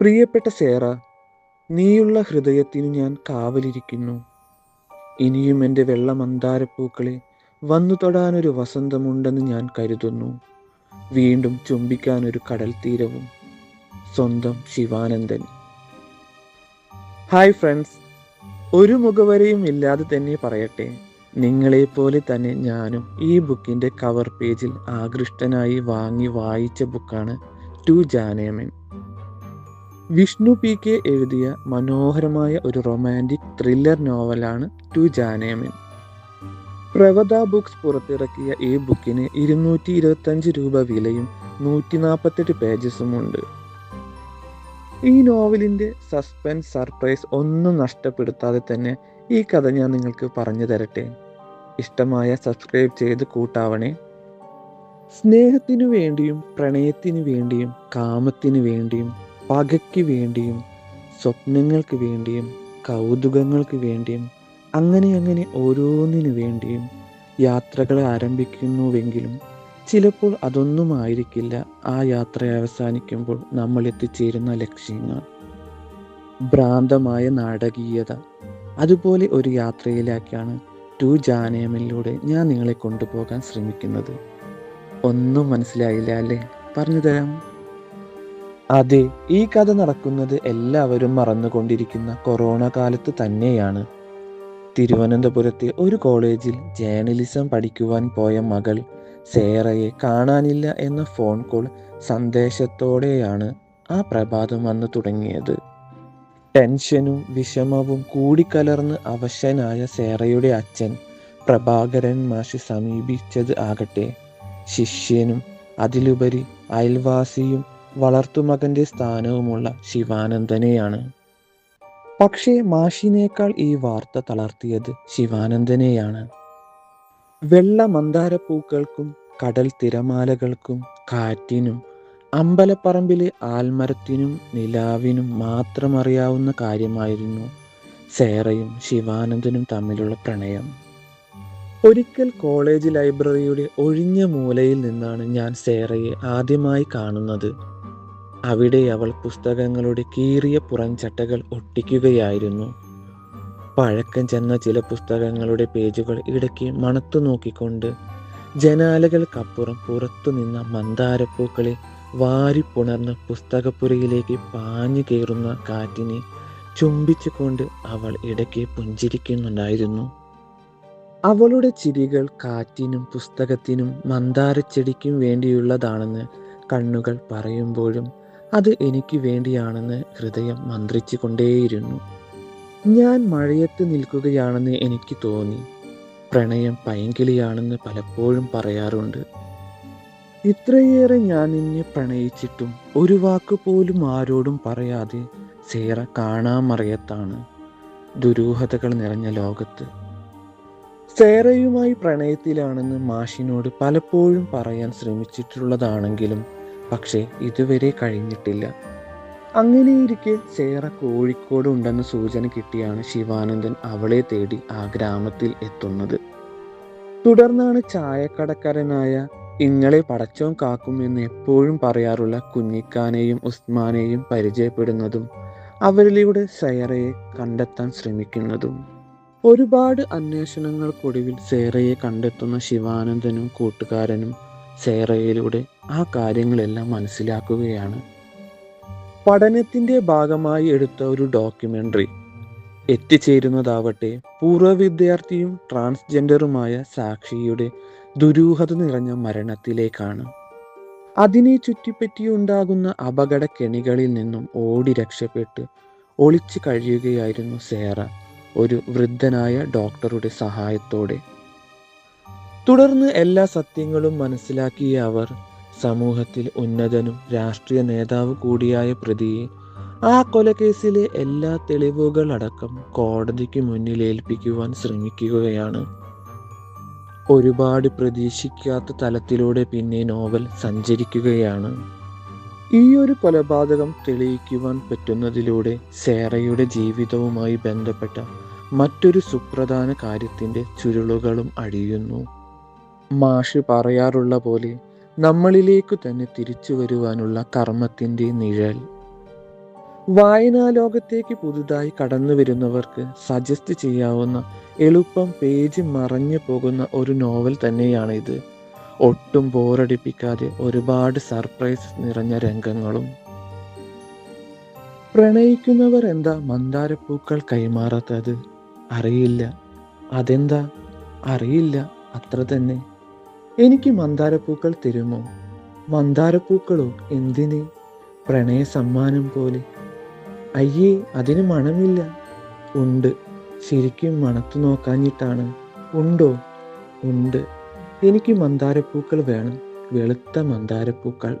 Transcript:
പ്രിയപ്പെട്ട സേറ നീയുള്ള ഹൃദയത്തിന് ഞാൻ കാവലിരിക്കുന്നു. ഇനിയും എന്റെ വെള്ളമന്താരപ്പൂക്കളെ വന്നു തൊടാനൊരു വസന്തമുണ്ടെന്ന് ഞാൻ കരുതുന്നു. വീണ്ടും ചുംബിക്കാനൊരു കടൽ തീരവും സ്വന്തം ശിവാനന്ദൻ. ഹായ് ഫ്രണ്ട്സ് ഒരു മുഖവരയും ഇല്ലാതെ തന്നെ പറയട്ടെ. നിങ്ങളെപ്പോലെ തന്നെ ഞാനും ഈ ബുക്കിന്റെ കവർ പേജിൽ ആകൃഷ്ടനായി വാങ്ങി വായിച്ച ബുക്കാണ് to Janeman. Vishnu P K എഴുതിയ മനോഹരമായ ഒരു റൊമാന്റിക് ത്രില്ലർ നോവലാണ് ടു ജാനേമൻ. പ്രവത ബുക്സ് പുറത്തിറക്കിയ ഈ ബുക്കിന് ഇരുന്നൂറ്റി ഇരുപത്തഞ്ച് രൂപ വിലയും നൂറ്റി നാൽപ്പത്തെട്ട് പേജസുമുണ്ട് ഈ നോവലിന്റെ സസ്പെൻസ് സർപ്രൈസ് ഒന്നും നഷ്ടപ്പെടുത്താതെ തന്നെ ഈ കഥ ഞാൻ നിങ്ങൾക്ക് പറഞ്ഞു തരട്ടെ. ഇഷ്ടമായ സബ്സ്ക്രൈബ് ചെയ്ത് കൂട്ടാവണേ. സ്നേഹത്തിനു വേണ്ടിയും പ്രണയത്തിനു വേണ്ടിയും കാമത്തിനു വേണ്ടിയും പകയ്ക്ക് വേണ്ടിയും സ്വപ്നങ്ങൾക്ക് വേണ്ടിയും കൗതുകങ്ങൾക്ക് വേണ്ടിയും അങ്ങനെ അങ്ങനെ ഓരോന്നിനു വേണ്ടിയും യാത്രകൾ ആരംഭിക്കുന്നുവെങ്കിലും ചിലപ്പോൾ അതൊന്നും ആയിരിക്കില്ല ആ യാത്ര അവസാനിക്കുമ്പോൾ നമ്മൾ എത്തിച്ചേരുന്ന ലക്ഷ്യങ്ങൾ. ഭ്രാന്തമായ നാടകീയത. അതുപോലെ ഒരു യാത്രയിലേക്കാണ് ടു ജാനേമിലൂടെ ഞാൻ നിങ്ങളെ കൊണ്ടുപോകാൻ ശ്രമിക്കുന്നത്. ഒന്നും മനസ്സിലായില്ല അല്ലേ? പറഞ്ഞു തരാം അതെ ഈ കഥ നടക്കുന്നത് എല്ലാവരും മറന്നുകൊണ്ടിരിക്കുന്ന കൊറോണ കാലത്ത് തന്നെയാണ്. തിരുവനന്തപുരത്തെ ഒരു കോളേജിൽ ജേണലിസം പഠിക്കുവാൻ പോയ മകൾ സേറയെ കാണാനില്ല എന്ന ഫോൺ കോൾ സന്ദേശത്തോടെയാണ് ആ പ്രഭാതം വന്നു തുടങ്ങിയത്. ടെൻഷനും വിഷമവും കൂടിക്കലർന്ന് അവശനായ സേറയുടെ അച്ഛൻ പ്രഭാകരൻ മാഷ് സമീപിച്ചത് ആകട്ടെ. ശിഷ്യനും അതിലുപരി അയൽവാസിയും വളർത്തുമകന്റെ സ്ഥാനവുമുള്ള ശിവാനന്ദനെയാണ്. പക്ഷേ മാഷിനേക്കാൾ ഈ വാർത്ത തളർത്തിയത് ശിവാനന്ദനെയാണ്. വെള്ള മന്ദാരപ്പൂക്കൾക്കും കടൽ തിരമാലകൾക്കും കാറ്റിനും അമ്പലപ്പറമ്പിലെ ആൽമരത്തിനും നിലാവിനും മാത്രം അറിയാവുന്ന കാര്യമായിരുന്നു സേറയും ശിവാനന്ദനും തമ്മിലുള്ള പ്രണയം. ഒരിക്കൽ കോളേജ് ലൈബ്രറിയുടെ ഒഴിഞ്ഞ മൂലയിൽ നിന്നാണ് ഞാൻ സേറയെ ആദ്യമായി കാണുന്നത്. അവിടെ അവൾ പുസ്തകങ്ങളുടെ കീറിയ പുറംചട്ടകൾ ഒട്ടിക്കുകയായിരുന്നു. പഴക്കം ചെന്ന ചില പുസ്തകങ്ങളുടെ പേജുകൾ ഇടയ്ക്ക് മണത്തു നോക്കിക്കൊണ്ട് ജനാലകൾക്കപ്പുറം പുറത്തു നിന്ന മന്ദാരപ്പൂക്കളെ വാരിപ്പുണർന്ന് പുസ്തകപ്പുരയിലേക്ക് പാഞ്ഞു കയറുന്ന കാറ്റിനെ ചുംബിച്ചുകൊണ്ട് അവൾ ഇടയ്ക്ക് പുഞ്ചിരിക്കുന്നുണ്ടായിരുന്നു. അവളുടെ ചിരികൾ കാറ്റിനും പുസ്തകത്തിനും മന്ദാരച്ചെടിക്കും വേണ്ടിയുള്ളതാണെന്ന് കണ്ണുകൾ പറയുമ്പോഴും അത് എനിക്ക് വേണ്ടിയാണെന്ന് ഹൃദയം മന്ത്രിച്ചു കൊണ്ടേയിരുന്നു ഞാൻ മഴയത്ത് നിൽക്കുകയാണെന്ന് എനിക്ക് തോന്നി. പ്രണയം പൈങ്കിളിയാണെന്ന് പലപ്പോഴും പറയാറുണ്ട്. ഇത്രയേറെ ഞാൻ നിന്നെ പ്രണയിച്ചിട്ടും ഒരു വാക്ക് പോലും ആരോടും പറയാതെ സേറ കാണാമറിയത്താണ് ദുരൂഹതകൾ നിറഞ്ഞ ലോകത്ത്. സേറയുമായി പ്രണയത്തിലാണെന്ന് മാഷിനോട് പലപ്പോഴും പറയാൻ ശ്രമിച്ചിട്ടുള്ളതാണെങ്കിലും പക്ഷേ ഇതുവരെ കഴിഞ്ഞിട്ടില്ല. അങ്ങനെയിരിക്കെ സേറ കോഴിക്കോട് ഉണ്ടെന്ന സൂചന കിട്ടിയാണ് ശിവാനന്ദൻ അവളെ തേടി ആ ഗ്രാമത്തിൽ എത്തുന്നത്. തുടർന്നാണ് ചായക്കടക്കാരനായ ഇങ്ങളെ പടച്ചോൻ കാക്കും എന്ന് എപ്പോഴും പറയാറുള്ള കുഞ്ഞിക്കാനെയും ഉസ്മാനെയും പരിചയപ്പെടുന്നതും അവരിലൂടെ സേറയെ കണ്ടെത്താൻ ശ്രമിക്കുന്നതും. ഒരുപാട് അന്വേഷണങ്ങൾക്കൊടുവിൽ സേറയെ കണ്ടെത്തുന്ന ശിവാനന്ദനും കൂട്ടുകാരനും സേറയിലൂടെ ആ കാര്യങ്ങളെല്ലാം മനസ്സിലാക്കുകയാണ്. പഠനത്തിന്റെ ഭാഗമായി എടുത്ത ഒരു ഡോക്യുമെന്ററി എത്തിച്ചേരുന്നതാവട്ടെ. പൂർവ വിദ്യാർത്ഥിയും ട്രാൻസ്ജെൻഡറുമായ സാക്ഷിയുടെ ദുരൂഹത നിറഞ്ഞ മരണത്തിലേക്കാണ്. അതിനെ ചുറ്റിപ്പറ്റിയുണ്ടാകുന്ന അപകട കെണികളിൽ നിന്നും ഓടി രക്ഷപ്പെട്ട് ഒളിച്ചു കഴിയുകയായിരുന്നു സേറ ഒരു വൃദ്ധനായ ഡോക്ടറുടെ സഹായത്തോടെ. തുടർന്ന് എല്ലാ സത്യങ്ങളും മനസ്സിലാക്കിയ അവർ സമൂഹത്തിൽ ഉന്നതനും രാഷ്ട്രീയ നേതാവ് കൂടിയായ പ്രതിയെ ആ കൊലക്കേസിലെ എല്ലാ തെളിവുകളടക്കം കോടതിക്ക് മുന്നിൽ ഏൽപ്പിക്കുവാൻ ശ്രമിക്കുകയാണ്. ഒരുപാട് പ്രതീക്ഷിക്കാത്ത തലത്തിലൂടെ പിന്നെ നോവൽ സഞ്ചരിക്കുകയാണ്. ഈ ഒരു കൊലപാതകം തെളിയിക്കുവാൻ പറ്റുന്നതിലൂടെ സേറയുടെ ജീവിതവുമായി ബന്ധപ്പെട്ട മറ്റൊരു സുപ്രധാന കാര്യത്തിന്റെ ചുരുളുകളും അടിയുന്നു. മാഷ് പറയാറുള്ള പോലെ നമ്മളിലേക്കു തന്നെ തിരിച്ചു വരുവാനുള്ള കർമ്മത്തിന്റെ നിഴൽ. വായനാലോകത്തേക്ക് പുതുതായി കടന്നു വരുന്നവർക്ക് സജസ്റ്റ് ചെയ്യാവുന്ന എളുപ്പം പേജ് മറഞ്ഞു പോകുന്ന ഒരു നോവൽ തന്നെയാണിത്. ഒട്ടും ബോറടിപ്പിക്കാതെ ഒരുപാട് സർപ്രൈസ് നിറഞ്ഞ രംഗങ്ങളും. പ്രണയിക്കുന്നവർ എന്താ മന്ദാരപ്പൂക്കൾ കൈമാറാത്തത്? അറിയില്ല. അതെന്താ? അറിയില്ല. അത്ര തന്നെ. എനിക്ക് മന്ദാരപ്പൂക്കൾ തരുമോ? മന്ദാരപ്പൂക്കളോ എന്തിന്? പ്രണയ സമ്മാനം പോലെ. അയ്യേ അതിന് മണമില്ല. ഉണ്ട്. ശരിക്കും മണത്തു നോക്കാഞ്ഞിട്ടാണ്. ഉണ്ടോ? ഉണ്ട്. എനിക്ക് മന്ദാരപ്പൂക്കൾ വേണം. വെളുത്ത മന്ദാരപ്പൂക്കൾ.